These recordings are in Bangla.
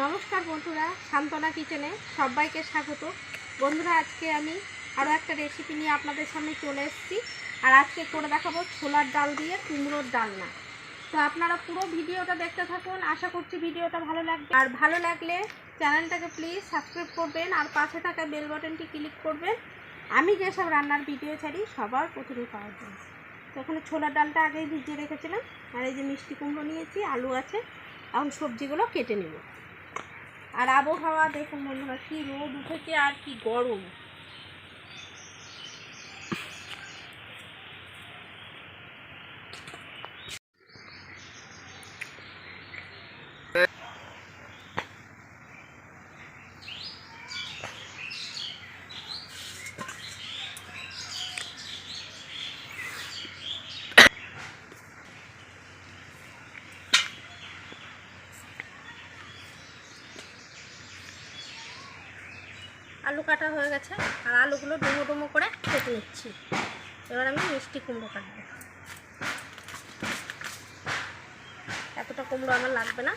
নমস্কার বন্ধুরা সান্তনা কিচেনে সবাইকে স্বাগত। বন্ধুরা, আজকে আমি আরও একটা রেসিপি নিয়ে আপনাদের সামনে চলে এসেছি। আর আজকে করে দেখাবো ছোলার ডাল দিয়ে কুমড়োর ডালনা তো আপনারা পুরো ভিডিওটা দেখতে থাকুন, আশা করছি ভিডিওটা ভালো লাগবে। আর ভালো লাগলে চ্যানেলটাকে প্লিজ সাবস্ক্রাইব করবেন আর পাশে থাকা বেল বাটনটি ক্লিক করবেন। আমি যেসব রান্নার ভিডিও ছাড়ি, সবার প্রথমে পাওয়ার জন্য। তো এখানে ছোলার ডালটা আগেই ভিজিয়ে রেখেছিলাম। আর এই যে মিষ্টি কুমড়ো নিয়েছি, আলু আছে। এখন সবজিগুলো কেটে নেব। আর আবহাওয়া দেখুন বন্ধুরা কি রোদ উঠেছে আর কি গরম। আলু কাটা হয়ে গেছে, আর আলুগুলো ডুমো ডুমো করে কেটে নিচ্ছি। এবার আমি মিষ্টি কুমড়ো কাটবো। এতটা কুমড়ো আমার লাগবে না।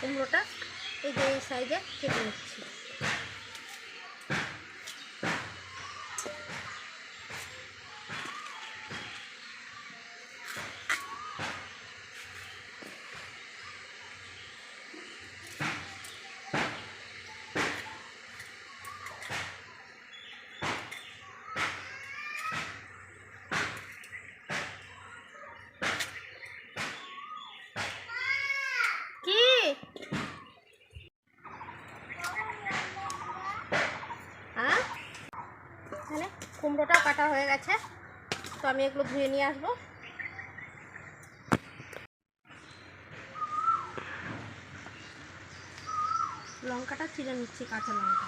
কুমড়োটা এই যে সাইজে কেটে নিচ্ছি। কুমড়োটাও কাটা হয়ে গেছে। তো আমি এগুলো ধুয়ে নিয়ে আসব। লঙ্কাটা ছিঁড়ে নিচ্ছি, কাঁচা লঙ্কা।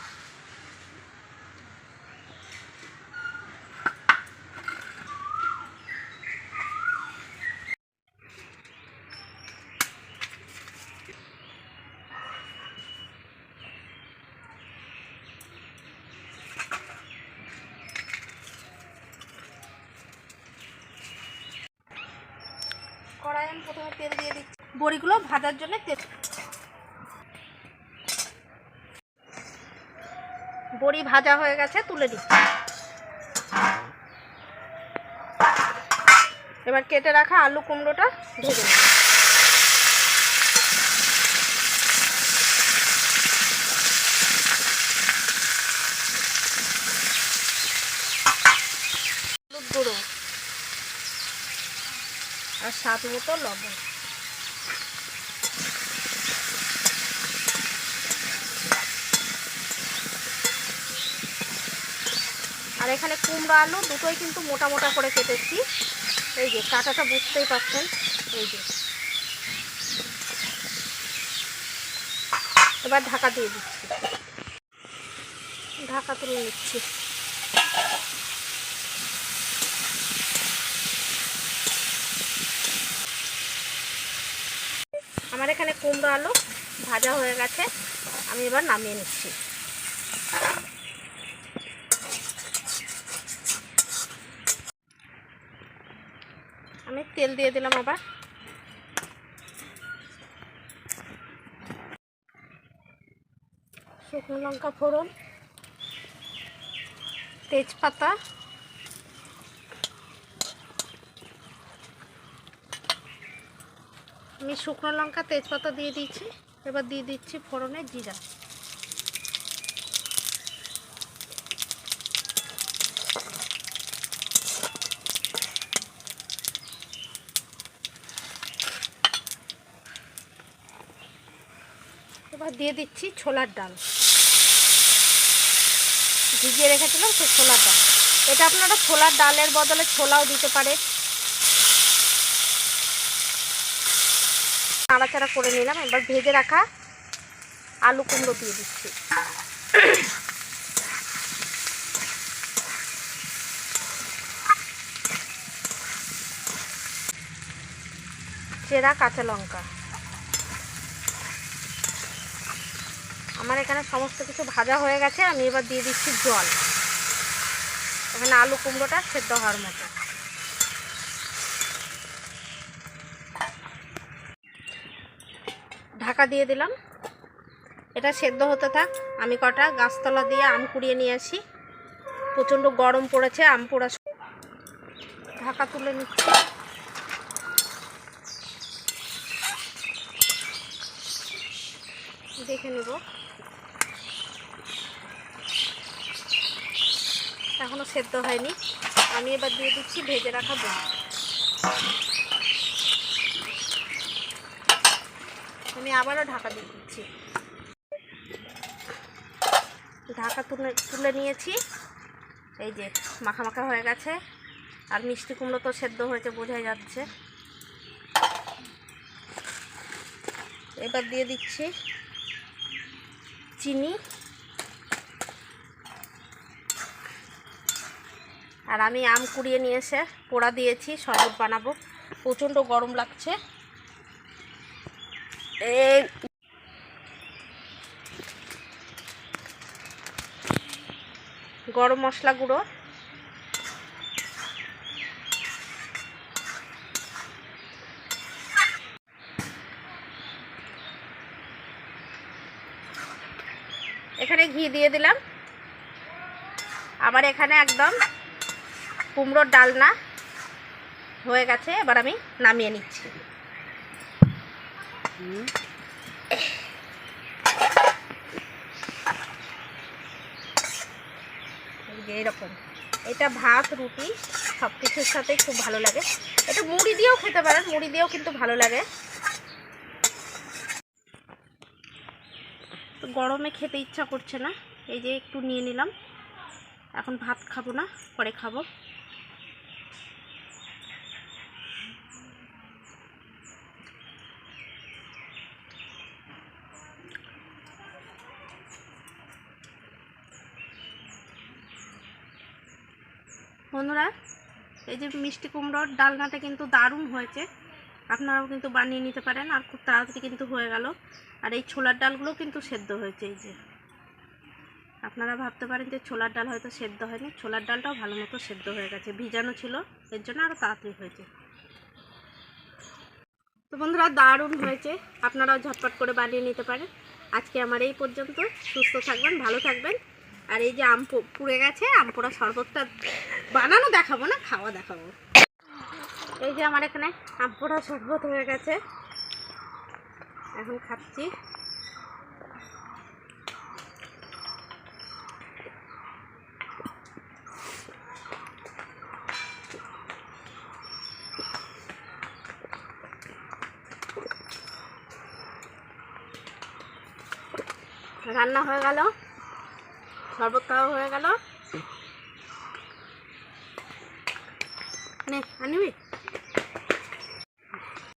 আমি প্রথমে তেল দিয়ে দিচ্ছি। বড়িগুলো ভাজার জন্য তেল বড়ি ভাজা হয়ে গেছে, তুলে দিচ্ছি। এবার কেটে রাখা আলু কুমড়োটা ভেজে নেব হলুদ গুঁড়ো আর স্বাদ মতো লবণ। আর এখানে কুমড়ো আলু দুটোই কিন্তু মোটা মোটা করে কেটেছি। এই যে, কাটাটা বুঝতেই পারছেন। এই যে। এবার ঢাকা দিয়ে দিচ্ছি। ঢাকা তুলে নিচ্ছি। আমার এখানে কুমড়ো আলু ভাজা হয়ে গেছে। আমি এবার নামিয়ে নিচ্ছি। আমি তেল দিয়ে দিলাম আবার শুকনো লঙ্কা ফোড়ন, তেজপাতা আমি শুকনো লঙ্কা, তেজপাতা দিয়ে দিচ্ছি এবার দিয়ে দিচ্ছি ফোড়নে জিরা। এবার দিয়ে দিচ্ছি ছোলার ডাল। ভিজিয়ে রেখেছিলাম সে ছোলার ডাল। এটা আপনারা ছোলার ডালের বদলে ছোলাও দিতে পারেন। নাড়াচাড়া করে নিলাম, এবার ভেজে রাখা আলু কুমড়ো দিয়ে দিচ্ছি। চেরা কাঁচা লঙ্কা। আমার এখানে সমস্ত কিছু ভাজা হয়ে গেছে, আমি এবার দিয়ে দিচ্ছি জল। এখানে আলু কুমড়োটা সেদ্ধ হওয়ার মতো। ঢাকা দিয়ে দিলাম। এটা সেদ্ধ হতে থাক। আমি কটা? গাছতলা দিয়ে আম কুড়িয়ে নিয়ে আসি। প্রচণ্ড গরম পড়েছে, আম পোড়া ঢাকা তুলে নিচ্ছি। দেখে নেব। এখনও সেদ্ধ হয়নি। আমি এবার দিয়ে দিচ্ছি ভেজে রাখা বড়ি আমি আবারও ঢাকা দিয়ে দিচ্ছি। ঢাকা তুলে তুলে নিয়েছি। এই যে মাখা মাখা হয়ে গেছে। আর মিষ্টি কুমড়ো তো সেদ্ধ হয়েছে, বোঝাই যাচ্ছে। এবার দিয়ে দিচ্ছি চিনি। আর আমি আম কুড়িয়ে নিয়ে এসে পোড়া দিয়েছি, শরবত বানাবো। প্রচণ্ড গরম লাগছে। গরম মশলা গুঁড়ো। এখানে ঘি দিয়ে দিলাম। আবার এখানে একদম কুমড়োর ডালনা হয়ে গেছে। এবার আমি নামিয়ে নিচ্ছি। এই যে এরকম এটা ভাত, রুটি সব কিছুর সাথে খুব ভালো লাগে। এটা মুড়ি দিয়েও খেতে পারেন, মুড়ি দিয়েও কিন্তু ভালো লাগে। তো গরমে খেতে ইচ্ছা করছে না। এই যে একটু নিয়ে নিলাম। এখন ভাত খাব না, পরে খাব। বন্ধুরা, এই যে মিষ্টি কুমড়োর ডালনাটা কিন্তু দারুণ হয়েছে। আপনারাও কিন্তু বানিয়ে নিতে পারেন, আর খুব তাড়াতাড়ি কিন্তু হয়ে গেল। আর এই ছোলার ডালগুলো কিন্তু সেদ্ধ হয়েছে, এই যে। আপনারা ভাবতে পারেন যে ছোলার ডাল হয়তো সেদ্ধ হয়নি, ছোলার ডালটাও ভালো মতো সেদ্ধ হয়ে গেছে, ভিজানো ছিল, এর জন্য আরও তাড়াতাড়ি হয়েছে। তো বন্ধুরা, দারুণ হয়েছে, আপনারাও ঝটপট করে বানিয়ে নিতে পারেন। আজকে আমার এই পর্যন্ত, সুস্থ থাকবেন, ভালো থাকবেন। আর এই যে আম পুড়ে গেছে, আম পোড়া শরবতটা বানানো দেখাবো না, খাওয়া দেখাবো। এই যে আমার এখানে আম পোড়া শরবত হয়ে গেছে। এখন খাচ্ছি। রান্না হয়ে গেল। শরবত খাওয়া হয়ে গেল। নে আনিবি?